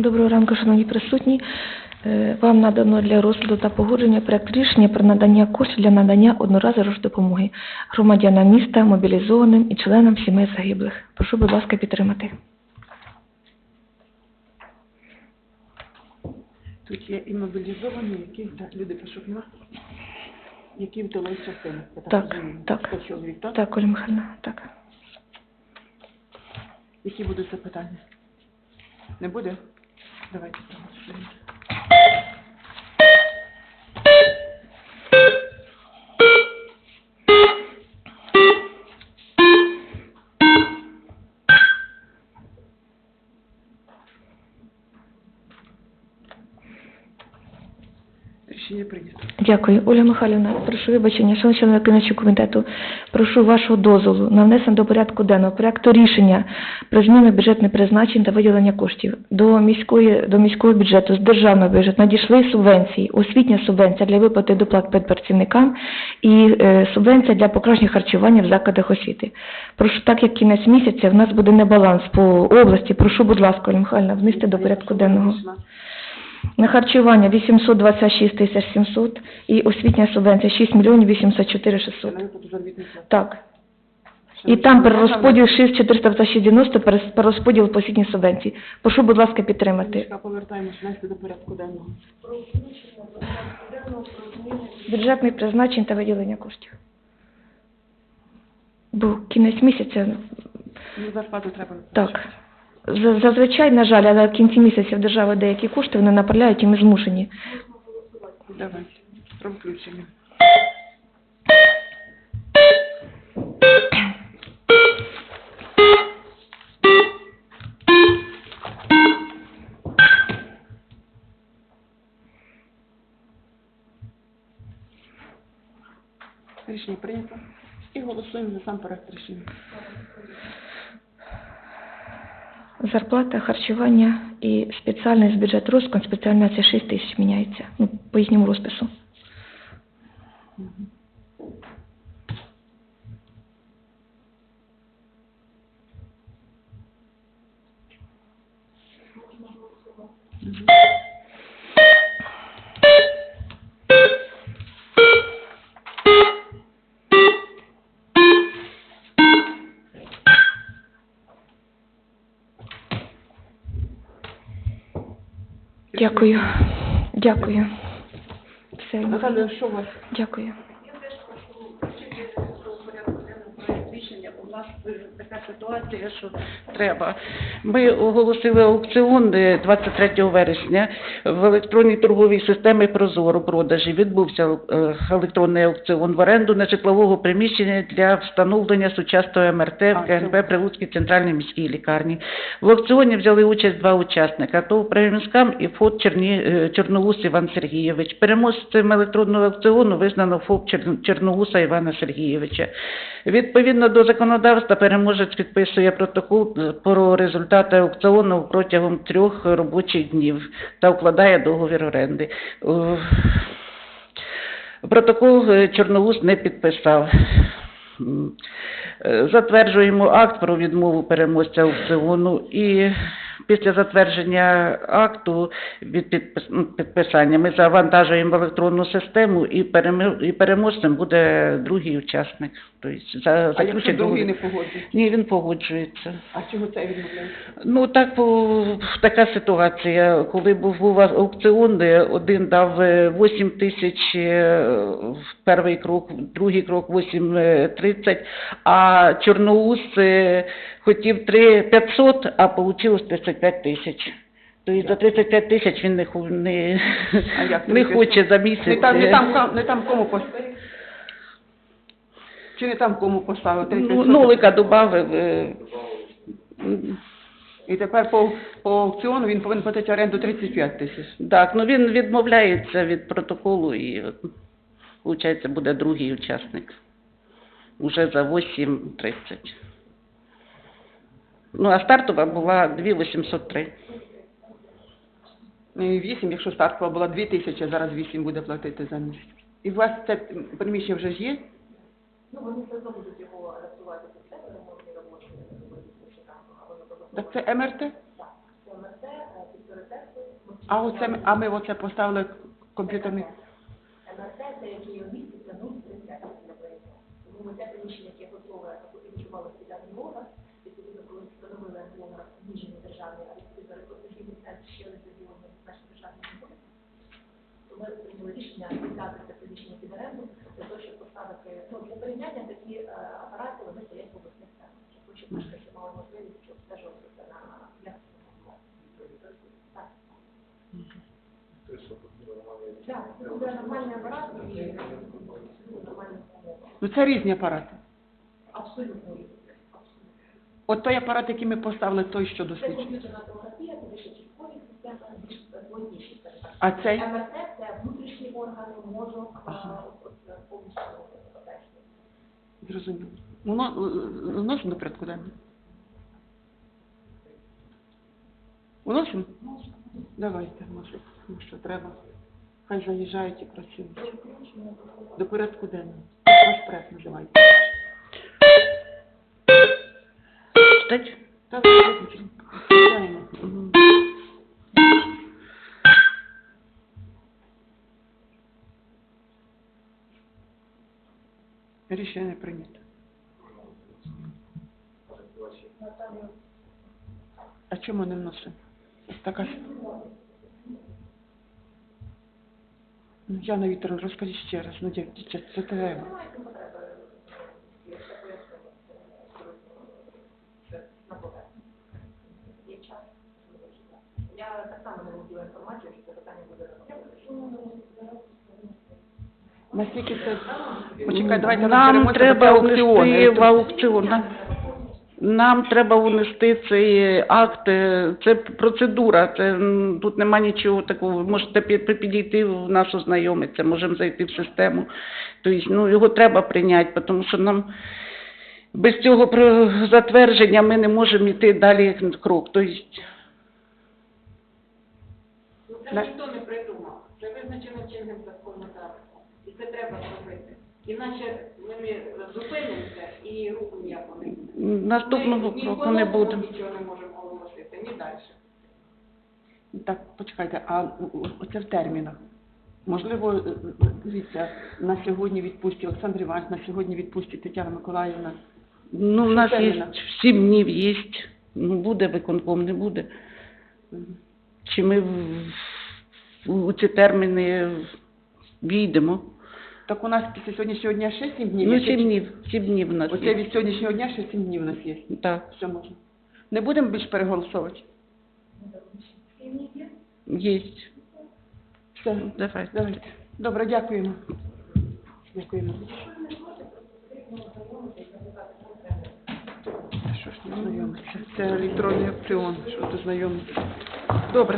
Доброго ранку, шановні присутні. Е, Вам надано для розгляду та погодження проект рішення про надання коштів для надання одноразової допомоги громадянам міста, мобілізованим і членам сімей загиблих. Прошу, будь ласка, підтримати. Тут є і мобілізовані, які так, люди пишуть на які вдалося частини. Так, так. Чоловік, так? Так, Оля Михайловна, так. Які будуть запитання? Не буде? Давайте проголосуємо. Рішення прийнято. Дякую. Оля Михайлівна, прошу вибачення, шановні члени виконавчого комітету, прошу вашого дозволу на внесення до порядку денного проекту рішення про зміну бюджетних призначень та виділення коштів. До міської до міського бюджету з державного бюджету надійшли субвенції, освітня субвенція для виплати доплат педпрацівникам і е, субвенція для покращення харчування в закладах освіти. Прошу, так як кінець місяця в нас буде небаланс по області, прошу, будь ласка, Оля Михайлівна, внести до порядку денного. На харчування 826 тисяч 700 і освітня субвенція 6 мільйонів 804 600. на виплату заробітної плати. Так. І там перерозподіл 6 490 перес- перерозподіл по освітній субвенції. Прошу, будь ласка, підтримати. До порядку денного. Бюджетний призначень та виділення коштів. Бо кінець місяця, Ну, зарплату треба. так. За- Зазвичай, на жаль, але в кінці місяця в держави деякі кошти вони направляють і ми змушені. Давайте. Про включення. Рішення прийнято. І голосуємо за сам проект рішення. Зарплата, харчування і спеціальний з бюджету розкон, спеціальна це 6 тисяч міняється, ну, по їхньому розпису. Дякую. Дякую. Все, Наталя, що у вас? дякую. Нас е, така ситуація, що треба. Ми оголосили аукціон е, 23 вересня в електронній торговій системі Прозоро продажі. Відбувся е, електронний аукціон в оренду нежитлового приміщення для встановлення сучасної МРТ в КНП Прилуцькій центральній міській лікарні. В аукціоні взяли участь два учасника: ТОВ «Приміськам» і ФОП Черні... е, Чорноус Іван Сергійович. Переможцем електронного аукціону визнано ФОП Чер- Чорноуса Івана Сергійовича. Відповідно до законодавства, переможець підписує протокол е, про результати аукціону протягом трьох робочих днів та укладає договір оренди. Е, Протокол Чорновуз не підписав. Е, Затверджуємо акт про відмову переможця аукціону і після затвердження акту від ну, підписання ми завантажуємо в електронну систему і, і переможцем буде другий учасник. Тобто за, А якщо другий не погоджується? Ні, він погоджується. А чого це відмовляється? Ну так по- така ситуація. Коли був був аукціон, де один дав е, 8 тисяч е, в перший крок, другий крок 8,30, а Чорноус е, хотів 3 500, а вийшло 35 тисяч. Тобто за 35 тисяч він не, ху- не, А як не хоче за місяць. Не там, не е, там, кам- не там кому поставив? Чи не там кому поставив? Три ну, п'ятсот? нолика додав. е, І тепер по, по аукціону він повинен платити оренду 35 тисяч. Так, ну він відмовляється від протоколу і, виходить, буде другий учасник. Уже за 8.30. Ну, а стартова була 2.803. Ну, і 8, якщо стартова була 2 тисячі, зараз 8 буде платити за місяць. І у вас це приміщення вже ж є? Ну, вони все одно будуть його адаптувати під себе, ремонтні роботи. Так це МРТ? Так, це МРТ, під А оце ми- а ми оце поставили комп'ютерний. МРТ, це який є в місті, це 0,30 для. Тому це приміщення, яке готове, відчувало спеціальний орган, відповідно, коли встановили орган ніжній державний, а відповідно реконструкційний ще не задіяний наші державні не то ми прийняли рішення віддати це приміщення під оренду для того, щоб поставити, ну, для порівняння такі е, апарати, вони стоять в обласних центрах, щоб щоб мешканці мали можливість обстежуватися на якісному Так. Так, це буде нормальний апарат і нормальний умови. Ну це різні апарати. Абсолютно різні. От той апарат, який ми поставили, той, що Це досліджує. А цей? МРТ – це внутрішні органи, мозок, Ага. е, повністю. Зрозуміло. Воно вносимо до порядку денного? Вносимо? Давайте, може, тому що треба. Хай заїжджають і працюють. До порядку денного. Ваш проект називайте. Читать? Так, виключно. Читаємо. Мгм. Рішення не прийнято. А чому не вносимо? Така ж. Ну, Яна Вікторовна, розкажіть ще раз, ну, дівчата, це, це треба. Не що це питання буде. Наскільки це... Почекай, давайте Нам треба внести в аукціон. Нам- Нам треба внести цей акт, е, це процедура, це тут нема нічого такого. Ви можете підійти в нашу знайомицю, можемо зайти в систему. Тобто, ну, його треба прийняти, тому що нам без цього затвердження ми не можемо йти далі крок. Тобто, Це ніхто не придумав. Це визначено чинним законодавством. І це треба зробити. Іначе ми зупинимося і руху ніякого не буде. наступного Ми ні кроку не новому буде. Нічого не можемо оголосити, ні далі. Так, почекайте, а оце в термінах. Можливо, е, е, дивіться, на сьогодні відпустить Олександр Іванович, на сьогодні відпустить Тетяна Миколаївна. Ну, в нас є сім днів є. Ну, буде виконком, не буде. Чи ми в- у ці терміни війдемо? Так у нас після сьогоднішнього дня ще сім днів. Ну, сім днів, сім днів у нас Оце є. від сьогоднішнього дня ще сім днів у нас є. Так, Все можна. Не будемо більш переголосовувати? є. Все, Давайте. давайте. Добре, дякуємо. Дякуємо. Що ж не знайомиться? Це електронний аукціон, що тут знайомиться. Добре.